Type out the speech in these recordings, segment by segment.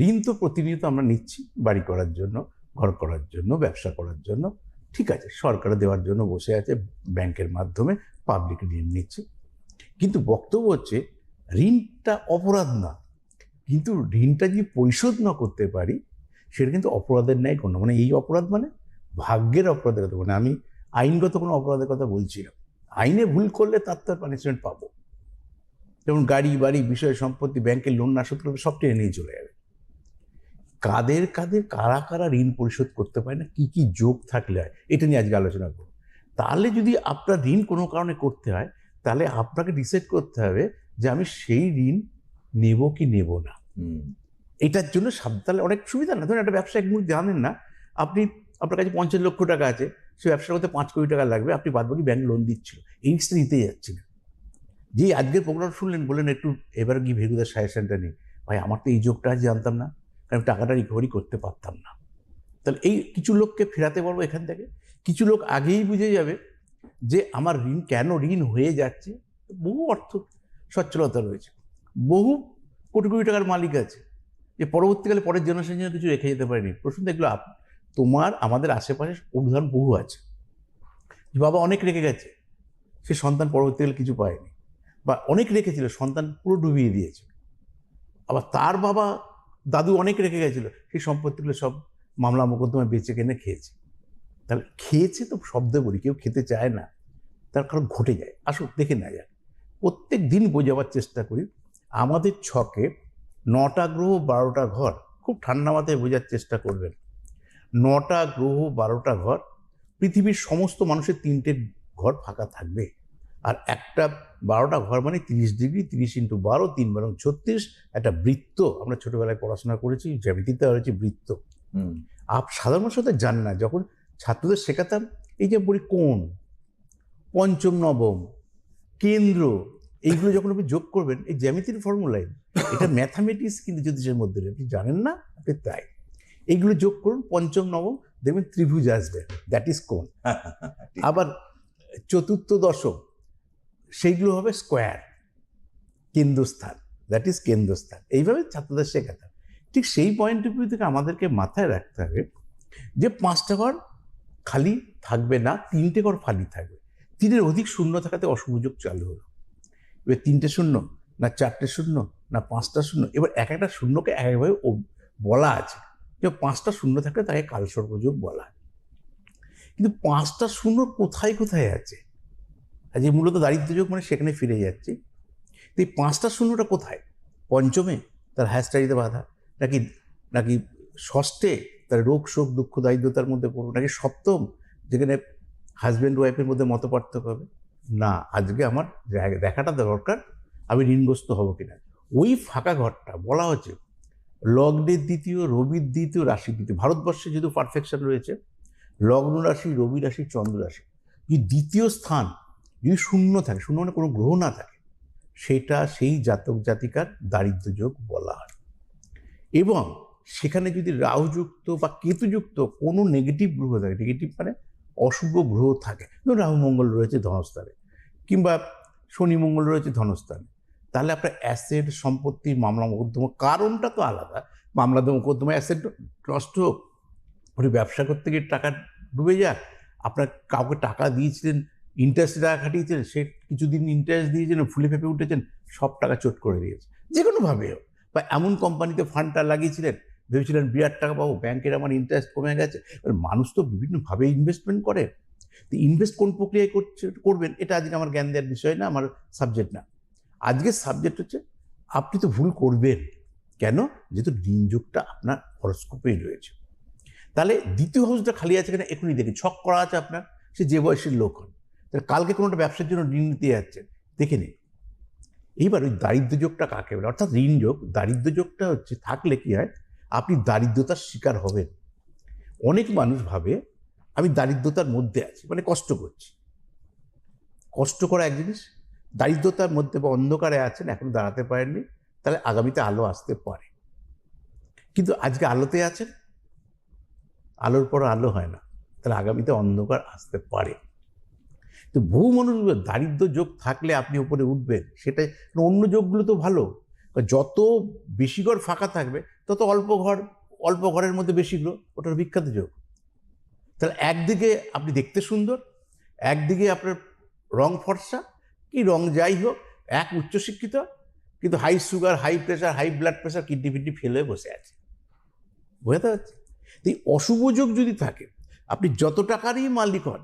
ঋণ তো প্রতিনিয়ত আমরা নিচ্ছি বাড়ি করার জন্য, ঘর করার জন্য, ব্যবসা করার জন্য। ঠিক আছে, সরকার দেওয়ার জন্য বসে আছে, ব্যাংকের মাধ্যমে পাবলিক ঋণ নিচ্ছে। কিন্তু বক্তব্য হচ্ছে ঋণটা অপরাধ না। কিন্তু ঋণটা যদি পরিশোধ না করতে পারি, সেটা কিন্তু অপরাধের ন্যায় কোনো মানে এই অপরাধ মানে ভাগ্যের অপরাধের কথা মানে আমি আইনগত কোনো অপরাধের কথা বলছি না। আইনে ভুল করলে তার তার পানিশমেন্ট পাবো। যেমন গাড়ি, বাড়ি, বিষয়, সম্পত্তি, ব্যাংকের লোন না শোধ করলে সব টেনে নিয়ে চলে যাবে। কাদের কাদের কারা কারা ঋণ পরিশোধ করতে পারে না কি কি যোগ থাকলে হয় এটা নিয়ে আজকে আলোচনা করব। তাহলে যদি আপনার ঋণ কোনো কারণে করতে হয় তাহলে আপনাকে ডিসাইড করতে হবে যে আমি সেই ঋণ নেব কি নেব না। এটার জন্য সাবধানে অনেক সুবিধা না ধরুন একটা ব্যবসায়িক মূল জানেন না আপনি আপনার কাছে পঞ্চাশ লক্ষ টাকা আছে সে ব্যবসার করতে পাঁচ কোটি টাকা লাগবে আপনি বাদবাকি ব্যাংক লোন দিচ্ছিল এই রিস্কটা নিতে যাচ্ছি না। যে আজকের প্রোগ্রাম শুনলেন বললেন একটু এবার কি ভেগুদার সাজেশনটা নিই ভাই আমার তো এই যোগটা আজ জানতাম না। কারণ টাকাটা রিকভারি করতে পারতাম না। তাহলে এই কিছু লোককে ফেরাতে পারব এখান থেকে। কিছু লোক আগেই বুঝে যাবে যে আমার ঋণ কেন ঋণ হয়ে যাচ্ছে। বহু অর্থ সচ্ছলতা রয়েছে। বহু কোটি কোটি টাকার মালিক আছে যে পরবর্তীকালে পরের জেনারেশন জন্য কিছু রেখে যেতে পারেনি। প্রশ্ন দেখল তোমার আমাদের আশেপাশে উদাহরণ বহু আছে। যে বাবা অনেক রেখে গেছে, সে সন্তান পরবর্তীকালে কিছু পায়নি। বা অনেক রেখেছিল, সন্তান পুরো ডুবিয়ে দিয়েছে। আবার তার বাবা দাদু অনেক রেখে গেছিল, সেই সম্পত্তিগুলো সব মামলা মোকদ্দমায় বেঁচে কেনে খেয়েছে। তাহলে খেয়েছে তো শব্দ বলি, কেউ খেতে চায় না, তার কারণ ঘটে যায়। আসুক, দেখে না যাক। প্রত্যেক দিন বোঝাবার চেষ্টা করি। আমাদের ছকে নটা গ্রহ, বারোটা ঘর, খুব ঠান্ডা মাথায় বোঝার চেষ্টা করবেন। নটা গ্রহ, বারোটা ঘর, পৃথিবীর সমস্ত মানুষের তিনটে ঘর ফাঁকা থাকবে। আর একটা বারোটা ঘর মানে তিরিশ ডিগ্রি তিরিশ ইন্টু বারো তিন বারো ছত্রিশ একটা বৃত্ত। আমরা ছোটবেলায় পড়াশোনা করেছি জ্যামিতিতে হয়েছে বৃত্ত। আপ সাধারণ হয়তো জান না যখন ছাত্রদের শেখাতাম এই যে বলি কোন পঞ্চম নবম কেন্দ্র এইগুলো যখন আপনি যোগ করবেন এই জ্যামিতির ফর্মুলাই এটা ম্যাথামেটিক্স কিন্তু জ্যোতিষের মধ্যে আপনি জানেন না আপনি তাই। এইগুলো যোগ করুন পঞ্চম নবম দেখবেন ত্রিভুজ আসবে দ্যাট ইজ কোন আবার চতুর্থ দশম সেইগুলো হবে স্কোয়ার, কেন্দ্রস্থান দ্যাট ইজ কেন্দ্রস্থান। এইভাবে ছাত্রদের শেখাতাম ঠিক সেই পয়েন্ট অফ ভিউ থেকে আমাদেরকে মাথায় রাখতে হবে যে পাঁচটা ঘর খালি থাকবে না, তিনটে ঘর খালি থাকবে। তিনের অধিক শূন্য থাকাতে অশুভযোগ চালু হলো। এবার তিনটে শূন্য, না চারটে শূন্য, না পাঁচটা শূন্য, এবার এক একটা শূন্যকে এক একভাবে বলা আছে। যে পাঁচটা শূন্য থাকলে তাকে কালসর্পযোগ বলা হয়। কিন্তু পাঁচটা শূন্য কোথায় কোথায় আছে? যে মূলত দারিদ্র্যযোগ মানে সেখানে ফিরে যাচ্ছে। তো এই পাঁচটা শূন্যটা কোথায়? পঞ্চমে তার হ্যাশটাইতে বাধা, নাকি নাকি ষষ্ঠে তার রোগ শোক, দুঃখ, দারিদ্রতার মধ্যে পড়ব, নাকি সপ্তম যেখানে হাজব্যান্ড ওয়াইফের মধ্যে মত পার্থক্য হবে? না, আজকে আমার দেখাটা দরকার, আমি ঋণগ্রস্ত হব কিনা। ওই ফাঁকা ঘরটা বলা হচ্ছে লগ্নের দ্বিতীয়, রবির দ্বিতীয় রাশি দ্বিতীয় ভারতবর্ষে যেহেতু পারফেকশন রয়েছে, লগ্ন রাশি, রবি রাশি, চন্দ্র রাশি। যদি দ্বিতীয় স্থান যদি শূন্য থাকে, শূন্য মানে কোনো গ্রহ না থাকে, সেটা সেই জাতক জাতিকার দারিদ্র যোগ বলা হয়। এবং সেখানে যদি রাহুযুক্ত বা কেতুযুক্ত কোনো নেগেটিভ গ্রহ থাকে নেগেটিভ মানে অশুভ গ্রহ থাকে, ধরুন রাহু মঙ্গল রয়েছে ধনস্থানে কিংবা শনি মঙ্গল রয়েছে ধনস্থানে তাহলে আপনার অ্যাসেট সম্পত্তি মামলা মোকদ্দমা কারণটা তো আলাদা। মামলা মোকদ্দমা অ্যাসেট নষ্ট হোক ব্যবসা করতে গিয়ে টাকা ডুবে যাক আপনার কাউকে টাকা দিয়েছিলেন ইন্টারেস্টে টাকা খাটিয়েছেন, সে কিছুদিন ইন্টারেস্ট দিয়েছেন ফুলে ফেপে উঠেছেন, সব টাকা চোট করে দিয়েছে। যে কোনোভাবে বা এমন কোম্পানিতে ফান্ডটা লাগিয়েছিলেন, ভেবেছিলেন বিরাট টাকা পাবো, ব্যাংকের আমার ইন্টারেস্ট কমে গেছে, এবার মানুষ তো বিভিন্নভাবে ইনভেস্টমেন্ট করে। তো ইনভেস্ট কোন প্রক্রিয়ায় করছে, করবেন, এটা আজকে আমার জ্ঞান দেওয়ার বিষয় না, আমার সাবজেক্ট না। আজকের সাবজেক্ট হচ্ছে, আপনি তো ভুল করবেন। কেন? যেহেতু দিনযুগটা আপনার হরস্কোপেই রয়েছে। তাহলে দ্বিতীয় হাউসটা খালি আছে কিনা এখনই দেখি, ছক করা আছে আপনার, সে যে বয়সের লোক হন। তাহলে কালকে কোনো একটা ব্যবসার জন্য ঋণ নিতে যাচ্ছেন দেখে নিন এইবার ওই দারিদ্র যোগটা কাকে বলে? অর্থাৎ ঋণ যোগ, দারিদ্র যোগটা হচ্ছে থাকলে কি হয়? আপনি দারিদ্রতার শিকার হবেন। অনেক মানুষ ভাবে, আমি দারিদ্রতার মধ্যে আছি মানে কষ্ট করছি। কষ্ট করা এক জিনিস, দারিদ্রতার মধ্যে বা অন্ধকারে আছেন, এখন দাঁড়াতে পারেননি, তাহলে আগামীতে আলো আসতে পারে। কিন্তু আজকে আলোতে আছেন? আলোর পর আলো হয় না, তাহলে আগামীতে অন্ধকার আসতে পারে। তো বহু মানুষ দারিদ্র যোগ থাকলে আপনি উপরে উঠবেন। সেটা অন্য যোগগুলো তো ভালো। যত বেশি ঘর ফাঁকা থাকবে, তত অল্প ঘর, অল্প ঘরের মধ্যে বেশি গ্রো ওটার বিখ্যাত যোগ। তাহলে একদিকে আপনি দেখতে সুন্দর, একদিকে আপনার রং ফর্সা, কি রং যাই হোক, এক উচ্চশিক্ষিত, কিন্তু high sugar high pressure high blood pressure kidney ফিডনি fail হয়ে বসে আছে। বোঝাতে পারছি? এই অশুভ যোগ যদি থাকে, আপনি যত টাকারই মালিক হন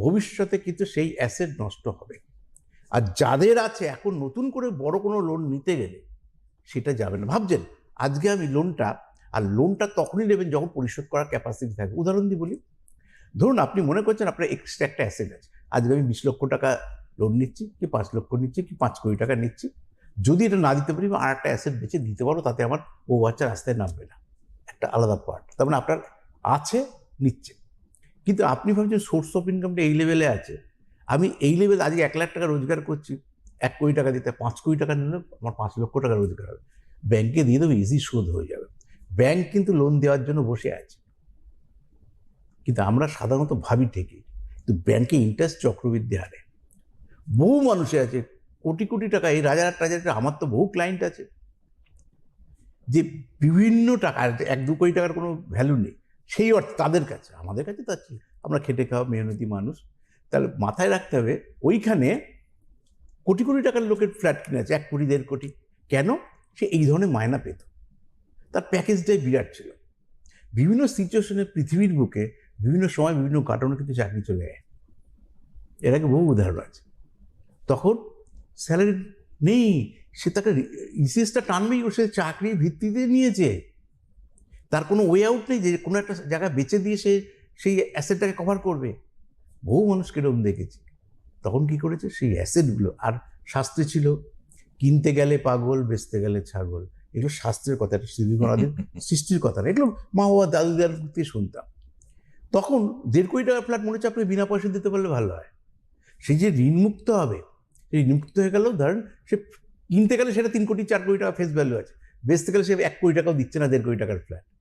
ভবিষ্যতে কিন্তু সেই অ্যাসেট নষ্ট হবে। আর যাদের আছে, এখন নতুন করে বড় কোনো লোন নিতে গেলে সেটা যাবে না। ভাবছেন, আজকে আমি লোনটা আর লোনটা তখনই নেবেন যখন পরিশোধ করার ক্যাপাসিটি থাকে উদাহরণ দিই বলি, ধরুন আপনি মনে করছেন আপনার এক্সট্রা একটা অ্যাসেট আছে। আজকে আমি বিশ লক্ষ টাকা লোন নিচ্ছি, কি পাঁচ লক্ষ নিচ্ছি, কি পাঁচ কোটি টাকা নিচ্ছি। যদি এটা না দিতে পারি আর একটা অ্যাসেট বেঁচে দিতে পারো, তাতে আমার ও বাচ্চা রাস্তায় নামবে না। একটা আলাদা পার্ট তার মানে আপনার আছে, নিচ্ছে। কিন্তু আপনি ভাবছেন সোর্স অফ ইনকামটা এই লেভেলে আছে। আমি এই লেভেলে আজকে এক লাখ টাকা রোজগার করছি, এক কোটি টাকা দিতে, পাঁচ কোটি টাকা নিলে আমার পাঁচ লক্ষ টাকা রোজগার হবে। ব্যাংকে দিয়ে দেবো ইজি শোধ হয়ে যাবে। ব্যাংক কিন্তু লোন দেওয়ার জন্য বসে আছে। কিন্তু আমরা সাধারণত ভাবি ঠিকই, কিন্তু ব্যাংকে ইন্টারেস্ট চক্রবৃদ্ধি হারে। বহু মানুষে আছে, কোটি কোটি টাকা, এই রাজার টাজার আমার তো বহু ক্লায়েন্ট আছে। যে বিভিন্ন টাকা, এক দু কোটি টাকার কোনো ভ্যালু নেই। সেই অর্থ তাদের কাছে, আমাদের কাছে তো আমরা খেটে খাওয়া মেহনতি মানুষ। তাহলে মাথায় রাখতে হবে, ওইখানে কোটি কোটি টাকার লোকের ফ্ল্যাট কিনে আছে, এক কোটি, দেড় কোটি। কেন? সে এই ধরনের মায়না পেত। তার প্যাকেজটাই বিরাট ছিল। বিভিন্ন সিচুয়েশনে পৃথিবীর বুকে, বিভিন্ন সময় বিভিন্ন কারণে কিন্তু চাকরি চলে যায়। এর আগে বহু উদাহরণ আছে। তখন স্যালারি নেই, সে তাকে ইসিএসটা টানবেই, ও সে চাকরি ভিত্তিতে নিয়েছে। তার কোনো ওয়ে আউট নেই যে কোনো একটা জায়গায় বেচে দিয়ে সে সেই অ্যাসেটটাকে কভার করবে। বহু মানুষকে এরকম দেখেছি। তখন কি করেছে? সেই অ্যাসেটগুলো আর শাস্ত্রে ছিল। কিনতে গেলে পাগল, বেচতে গেলে ছাগল। এগুলো শাস্ত্রের কথা। এটা শ্রীবিগণাদের সৃষ্টির কথা না। এগুলো মা বাবা দাদু দাদুর থেকে শুনতাম। তখন দেড় কোটি টাকার ফ্ল্যাট মনে হচ্ছে আপনি বিনা পয়সা দিতে পারলে ভালো হয়। সে যে ঋণমুক্ত হবে সেই ঋণমুক্ত হয়ে গেলেও ধরেন সে কিনতে গেলে সেটা তিন কোটি, চার কোটি টাকা ফেস ভ্যালু আছে। বেচতে গেলে সে এক কোটি টাকাও দিচ্ছে না দেড় কোটি টাকার ফ্ল্যাট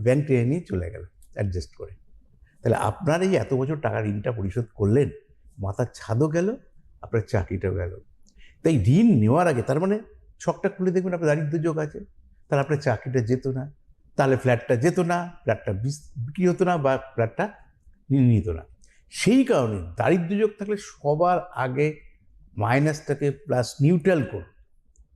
ব্যাংক টেনে নিয়ে চলে গেল অ্যাডজাস্ট করে। তাহলে আপনার এই এত বছর টাকা ঋণটা পরিশোধ করলেন, মাথার ছাদও গেল, আপনার চাকরিটাও গেল। তাই ঋণ নেওয়ার আগে, তার মানে ছকটা খুলে দেখবেন আপনার দারিদ্র যোগ আছে, তাহলে আপনার চাকরিটা যেত না, তাহলে ফ্ল্যাটটা যেত না, ফ্ল্যাটটা বিক্রি হতো না বা ফ্ল্যাটটা নিত না। সেই কারণে দারিদ্র যোগ থাকলে সবার আগে মাইনাসটাকে প্লাস নিউট্রাল করুন।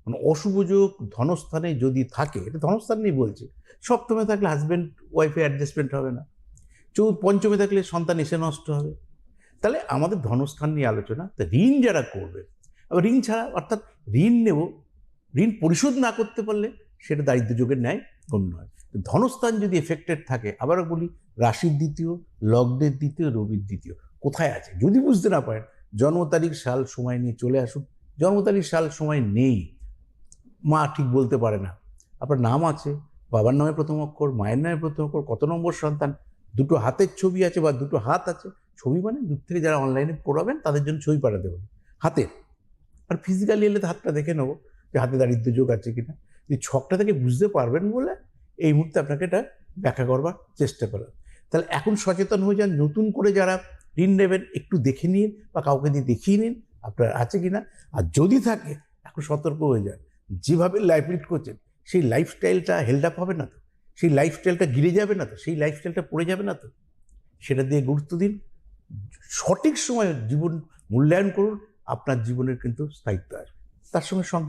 মানে অশুভ যোগ ধনস্থানে যদি থাকে, এটা ধনস্থান নিয়ে বলছে, সপ্তমে থাকলে হাজব্যান্ড ওয়াইফে অ্যাডজাস্টমেন্ট হবে না। চৌ পঞ্চমে থাকলে সন্তান এসে নষ্ট হবে। তাহলে আমাদের ধনস্থান নিয়ে আলোচনা, তা ঋণ যারা করবে, আবার ঋণ ছাড়া অর্থাৎ ঋণ নেব, ঋণ পরিশোধ না করতে পারলে সেটা দারিদ্র যুগের ন্যায় গণ্য হয়। ধনস্থান যদি এফেক্টেড থাকে, আবারও বলি, রাশির দ্বিতীয়, লগ্নের দ্বিতীয়, রবির দ্বিতীয়, কোথায় আছে? যদি বুঝতে না পারেন, জন্ম তারিখ, সাল, সময় নিয়ে চলে আসুন। জন্ম তারিখ, সাল, সময় নেই। মা ঠিক বলতে পারে না। আপনার নাম আছে, বাবার নামে প্রথম অক্ষর, মায়ের নামে প্রথম অক্ষর, কত নম্বর সন্তান, দুটো হাতের ছবি আছে বা দুটো হাত আছে, ছবি মানে দূর থেকে যারা অনলাইনে পড়াবেন তাদের জন্য ছবি পাঠাতে বলি হাতের। আর ফিজিক্যালি এলে হাতটা দেখে নেব যে হাতে দারিদ্র যোগ আছে কিনা। এই ছকটা থেকে বুঝতে পারবেন বলে এই মুহূর্তে আপনাকে এটা ব্যাখ্যা করবার চেষ্টা করলাম। তাহলে এখন সচেতন হয়ে যান, নতুন করে যারা ঋণ নেবেন, একটু দেখে নিন বা কাউকে দিয়ে দেখিয়ে নিন, আপনার আছে কিনা। আর যদি থাকে, এখন সতর্ক হয়ে যান। যেভাবে লাইফ লিড করছেন, সেই লাইফস্টাইলটা হেল্ড আপ হবে না তো? সেই লাইফস্টাইলটা গিরে যাবে না তো? সেই লাইফস্টাইলটা পড়ে যাবে না তো? সেটা দিয়ে গুরুত্ব দিন, সঠিক সময়ে জীবন মূল্যায়ন করুন, আপনার জীবনের কিন্তু স্থায়িত্ব আসবে। তার সঙ্গে সঙ্গে